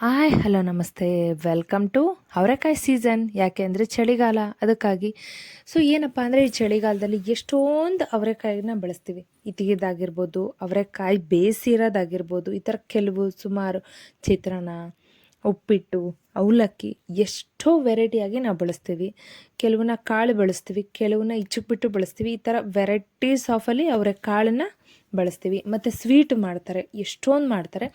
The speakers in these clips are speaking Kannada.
ಹಾಯ್, ಹಲೋ, ನಮಸ್ತೆ. ವೆಲ್ಕಮ್ ಟು ಅವರೆಕಾಯಿ ಸೀಸನ್. ಯಾಕೆ ಅಂದರೆ ಚಳಿಗಾಲ. ಅದಕ್ಕಾಗಿ. ಸೊ, ಏನಪ್ಪ ಅಂದರೆ ಈ ಚಳಿಗಾಲದಲ್ಲಿ ಎಷ್ಟೊಂದು ಅವರೆಕಾಯಿನ ಬೆಳೆಸ್ತೀವಿ. ಇಟ್ಟಿಗೆದಾಗಿರ್ಬೋದು, ಅವರೆಕಾಯಿ ಬೇಯಿಸಿರೋದಾಗಿರ್ಬೋದು, ಈ ಥರ ಕೆಲವು ಸುಮಾರು ಚಿತ್ರಾನ್ನ ಉಪ್ಪಿಟ್ಟು, ಅವಲಕ್ಕಿ ಎಷ್ಟೋ ವೆರೈಟಿಯಾಗಿ ನಾವು ಬಳಸ್ತೀವಿ. ಕೆಲವನ್ನ ಕಾಳು ಬಳಸ್ತೀವಿ ಕೆಲವನ್ನ ಇಚ್ಚುಕ್ಬಿಟ್ಟು ಬಳಸ್ತೀವಿ. ಈ ಥರ ವೆರೈಟೀಸ್ ಆಫಲ್ಲಿ ಅವರೇ ಕಾಳನ್ನು ಬಳಸ್ತೀವಿ. ಮತ್ತು ಸ್ವೀಟ್ ಮಾಡ್ತಾರೆ, ಎಷ್ಟೊಂದು ಮಾಡ್ತಾರೆ.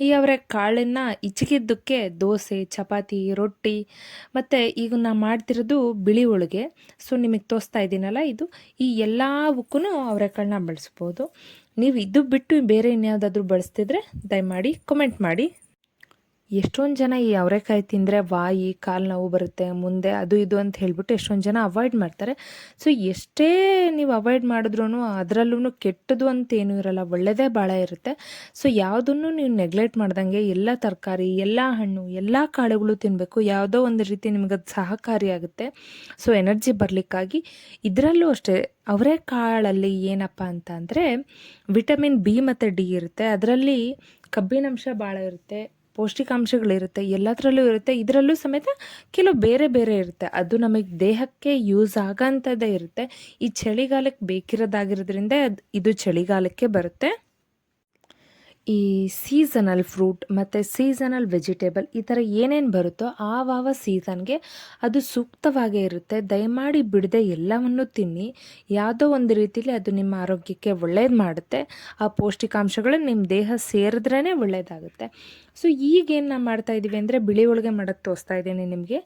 ಈ ಅವರ ಕಾಳನ್ನು ಇಚ್ಚಿಗಿದ್ದಕ್ಕೆ ದೋಸೆ, ಚಪಾತಿ, ರೊಟ್ಟಿ, ಮತ್ತು ಈಗ ನಾವು ಮಾಡ್ತಿರೋದು ಬಿಳಿ ಹೋಳಿಗೆ. ಸೊ ನಿಮಗೆ ತೋರಿಸ್ತಾ ಇದ್ದೀನಲ್ಲ ಇದು. ಈ ಎಲ್ಲವಕ್ಕೂ ಅವರೆಕಾಳನ್ನ ಬಳಸ್ಬೋದು. ನೀವು ಇದು ಬಿಟ್ಟು ಬೇರೆ ಇನ್ಯಾವುದಾದ್ರೂ ಬಳಸ್ತಿದ್ರೆ ದಯಮಾಡಿ ಕಮೆಂಟ್ ಮಾಡಿ. ಎಷ್ಟೊಂದು ಜನ ಈ ಅವರೆಕಾಯಿ ತಿಂದರೆ ವಾಯಿ, ಕಾಲು ನೋವು ಬರುತ್ತೆ, ಮುಂದೆ ಅದು ಇದು ಅಂತ ಹೇಳ್ಬಿಟ್ಟು ಎಷ್ಟೊಂದು ಜನ ಅವಾಯ್ಡ್ ಮಾಡ್ತಾರೆ. ಸೊ ಎಷ್ಟೇ ನೀವು ಅವಾಯ್ಡ್ ಮಾಡಿದ್ರೂ ಅದರಲ್ಲೂ ಕೆಟ್ಟದು ಅಂತ ಏನೂ ಇರಲ್ಲ ಒಳ್ಳೆಯದೇ ಭಾಳ ಇರುತ್ತೆ. ಸೊ ಯಾವುದನ್ನು ನೀವು ನೆಗ್ಲೆಕ್ಟ್ ಮಾಡ್ದಂಗೆ ಎಲ್ಲ ತರಕಾರಿ, ಎಲ್ಲ ಹಣ್ಣು, ಎಲ್ಲ ಕಾಳುಗಳು ತಿನ್ನಬೇಕು ಯಾವುದೋ ಒಂದು ರೀತಿ ನಿಮಗೆ ಅದು ಸಹಕಾರಿಯಾಗುತ್ತೆ ಸೊ ಎನರ್ಜಿ ಬರಲಿಕ್ಕಾಗಿ ಇದರಲ್ಲೂ ಅಷ್ಟೇ ಅವರೆಕಾಳಲ್ಲಿ ಏನಪ್ಪ ಅಂತ ಅಂದರೆ, ವಿಟಮಿನ್ ಬಿ ಮತ್ತು ಡಿ ಇರುತ್ತೆ. ಅದರಲ್ಲಿ ಕಬ್ಬಿನಾಂಶ ಭಾಳ ಇರುತ್ತೆ. ಪೌಷ್ಟಿಕಾಂಶಗಳಿರುತ್ತೆ, ಎಲ್ಲದರಲ್ಲೂ ಇರುತ್ತೆ. ಇದರಲ್ಲೂ ಸಮೇತ ಕೆಲವು ಬೇರೆ ಬೇರೆ ಇರುತ್ತೆ. ಅದು ನಮಗೆ ದೇಹಕ್ಕೆ ಯೂಸ್ ಆಗೋಂಥದ್ದೇ ಇರುತ್ತೆ. ಈ ಚಳಿಗಾಲಕ್ಕೆ ಬೇಕಿರೋದಾಗಿರೋದ್ರಿಂದ ಇದು ಚಳಿಗಾಲಕ್ಕೆ ಬರುತ್ತೆ. ಈ ಸೀಸನಲ್ ಫ್ರೂಟ್ ಮತ್ತು ಸೀಸನಲ್ ವೆಜಿಟೇಬಲ್ ಈ ಥರ ಏನೇನು ಬರುತ್ತೋ ಆವಾವ ಸೀಸನ್ಗೆ ಅದು ಸೂಕ್ತವಾಗೇ ಇರುತ್ತೆ. ದಯಮಾಡಿ ಬಿಡದೆ ಎಲ್ಲವನ್ನು ತಿನ್ನಿ. ಯಾವುದೋ ಒಂದು ರೀತಿಯಲ್ಲಿ ಅದು ನಿಮ್ಮ ಆರೋಗ್ಯಕ್ಕೆ ಒಳ್ಳೇದು ಮಾಡುತ್ತೆ. ಆ ಪೌಷ್ಟಿಕಾಂಶಗಳು ನಿಮ್ಮ ದೇಹ ಸೇರಿದ್ರೇ ಒಳ್ಳೆಯದಾಗುತ್ತೆ ಸೊ ಈಗೇನು ನಾವು ಮಾಡ್ತಾಯಿದ್ದೀವಿ ಅಂದರೆ ಬಿಳಿ ಹೋಳಿಗೆ ಮಾಡೋಕ್ಕೆ ತೋರಿಸ್ತಾ ಇದ್ದೀನಿ ನಿಮಗೆ.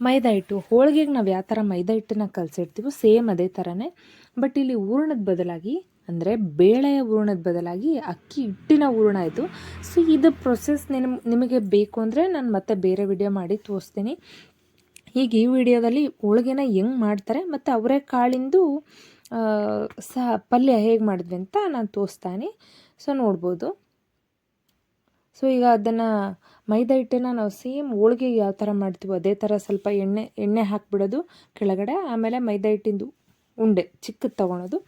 ಮೈದಾ ಹಿಟ್ಟು. ಹೋಳಿಗೆಗೆ ನಾವು ಯಾವ ಥರ ಮೈದಾ ಹಿಟ್ಟನ್ನ ಕಲಸಿರ್ತೀವೋ ಸೇಮ್ ಅದೇ ಥರನೇ ಬಟ್ ಇಲ್ಲಿ ಹೂರ್ಣದ ಬದಲಾಗಿ ಅಂದರೆ ಬೇಳೆಯ ಹೂರ್ಣದ ಬದಲಾಗಿ ಅಕ್ಕಿ ಹಿಟ್ಟಿನ ಹೂರ್ಣ ಇದು. ಸೊ ಇದು ಪ್ರೊಸೆಸ್ ನಿಮ್, ನಿಮಗೆ ಬೇಕು ಅಂದರೆ ನಾನು ಮತ್ತೆ ಬೇರೆ ವಿಡಿಯೋ ಮಾಡಿ ತೋರಿಸ್ತೀನಿ. ಈಗ ಈ ವಿಡಿಯೋದಲ್ಲಿ ಹೋಳಿಗೆನ ಹೆಂಗೆ ಮಾಡ್ತಾರೆ ಮತ್ತು ಅವರೆಕಾಳಿಂದು ಸಹ ಪಲ್ಯ ಹೇಗೆ ಮಾಡಿದ್ವಿ ಅಂತ ನಾನು ತೋರಿಸ್ತಾನೆ. ಸೊ ನೋಡ್ಬೋದು. ಸೊ ಈಗ ಅದನ್ನು ಮೈದಾ ಹಿಟ್ಟನ್ನು ನಾವು ಸೇಮ್ ಹೋಳಿಗೆ ಯಾವ ಥರ ಮಾಡ್ತೀವೋ ಅದೇ ಥರ ಸ್ವಲ್ಪ ಎಣ್ಣೆ ಎಣ್ಣೆ ಹಾಕಿಬಿಡೋದು ಕೆಳಗಡೆ. ಆಮೇಲೆ ಮೈದಾ ಹಿಟ್ಟಿಂದು ಉಂಡೆ ಚಿಕ್ಕದು ತೊಗೊಳೋದು.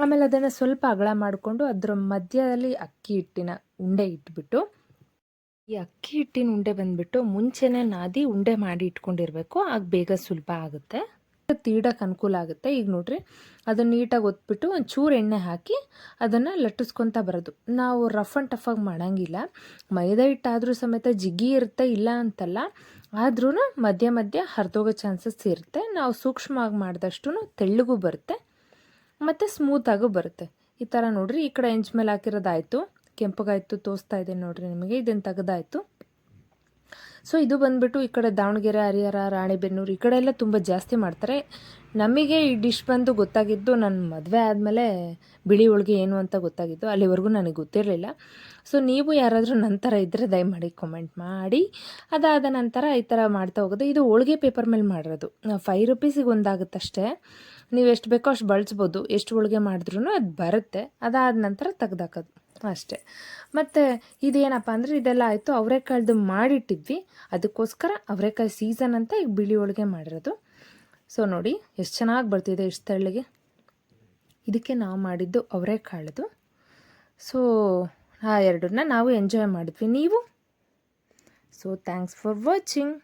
ಆಮೇಲೆ ಅದನ್ನು ಸ್ವಲ್ಪ ಅಗಳ ಮಾಡಿಕೊಂಡು ಅದರ ಮಧ್ಯದಲ್ಲಿ ಅಕ್ಕಿ ಹಿಟ್ಟಿನ ಉಂಡೆ ಇಟ್ಬಿಟ್ಟು, ಈ ಅಕ್ಕಿ ಹಿಟ್ಟಿನ ಉಂಡೆ ಬಂದುಬಿಟ್ಟು ಮುಂಚೆನೇ ನಾದಿ ಉಂಡೆ ಮಾಡಿ ಇಟ್ಕೊಂಡಿರಬೇಕು. ಆಗ ಬೇಗ ಸುಲಭ ಆಗುತ್ತೆ. ತೀಡಕ್ಕೆ ಅನುಕೂಲ ಆಗುತ್ತೆ. ಈಗ ನೋಡ್ರಿ, ಅದನ್ನು ನೀಟಾಗಿ ಒತ್ಬಿಟ್ಟು ಒಂದು ಚೂರು ಎಣ್ಣೆ ಹಾಕಿ ಅದನ್ನು ಲಟ್ಟಿಸ್ಕೊತ ಬರೋದು. ನಾವು ರಫ್ ಆ್ಯಂಡ್ ಆಗಿ ಮಾಡೋಂಗಿಲ್ಲ. ಮೈದಾ ಹಿಟ್ಟಾದರೂ ಸಮೇತ ಜಿಗಿ ಇರುತ್ತೆ, ಇಲ್ಲ ಅಂತಲ್ಲ. ಆದ್ರೂ ಮಧ್ಯ ಮಧ್ಯ ಹರಿದೋಗೋ ಚಾನ್ಸಸ್ ಇರುತ್ತೆ. ನಾವು ಸೂಕ್ಷ್ಮವಾಗಿ ಮಾಡಿದಷ್ಟು ತೆಳ್ಳಗೂ ಬರುತ್ತೆ. ಮತ್ತು ಸ್ಮೂತಾಗೂ ಬರುತ್ತೆ. ಈ ಥರ ನೋಡಿರಿ, ಈ ಕಡೆ ಹೆಂಚ್ ಮೇಲೆ ಹಾಕಿರೋದಾಯಿತು. ಕೆಂಪಗಾಯಿತು, ತೋರಿಸ್ತಾ ಇದೆ ನೋಡಿರಿ ನಿಮಗೆ ಇದನ್ನು ತೆಗೆದಾಯಿತು. ಸೊ ಇದು ಬಂದುಬಿಟ್ಟು ಈ ಕಡೆ ದಾವಣಗೆರೆ, ಹರಿಹರ, ರಾಣಿಬೆನ್ನೂರು ಈ ಕಡೆ ಎಲ್ಲ ತುಂಬ ಜಾಸ್ತಿ ಮಾಡ್ತಾರೆ. ನಮಗೆ ಈ ಡಿಶ್ ಬಂದು ಗೊತ್ತಾಗಿದ್ದು ನನ್ನ ಮದುವೆ ಆದಮೇಲೆ ಬಿಳಿ ಹೋಳಿಗೆ ಏನು ಅಂತ ಗೊತ್ತಾಗಿದ್ದು ಅಲ್ಲಿವರೆಗೂ ನನಗೆ ಗೊತ್ತಿರಲಿಲ್ಲ. ಸೊ ನೀವು ಯಾರಾದರೂ ನಂತರ ಇದ್ದರೆ ದಯಮಾಡಿ ಕಮೆಂಟ್ ಮಾಡಿ. ಅದಾದ ನಂತರ ಈ ಥರ ಮಾಡ್ತಾ ಹೋಗೋದು. ಇದು ಹೋಳಿಗೆ ಪೇಪರ್ ಮೇಲೆ ಮಾಡಿರೋದು. ಫೈವ್ ರುಪೀಸಿಗೆ ಒಂದಾಗುತ್ತಷ್ಟೇ. ನೀವು ಎಷ್ಟು ಬೇಕೋ ಅಷ್ಟು ಬಳಸ್ಬೋದು. ಎಷ್ಟು ಹೋಳಿಗೆ ಮಾಡಿದ್ರೂ ಅದು ಬರುತ್ತೆ. ಅದಾದ ನಂತರ ತೆಗ್ದಾಕೋದು. ಅಷ್ಟೇ. ಮತ್ತು ಇದೇನಪ್ಪ ಅಂದರೆ ಇದೆಲ್ಲ ಆಯಿತು ಅವರೆಕಾಳ್ದು ಮಾಡಿಟ್ಟಿದ್ವಿ. ಅದಕ್ಕೋಸ್ಕರ ಅವರೆಕಾಯಿ ಸೀಸನ್ ಅಂತ ಈಗ ಬಿಳಿ ಹೋಳಿಗೆ ಮಾಡಿರೋದು. ಸೊ ನೋಡಿ, ಎಷ್ಟು ಚೆನ್ನಾಗಿ ಬರ್ತಿದೆ ಇಷ್ಟು ತೆಳ್ಳಗೆ. ಇದಕ್ಕೆ ನಾವು ಮಾಡಿದ್ದು ಅವರೆಕಾಳದು ಸೊ ಆ ಎರಡನ್ನ ನಾವು ಎಂಜಾಯ್ ಮಾಡಿದ್ವಿ. ನೀವು? So thanks for watching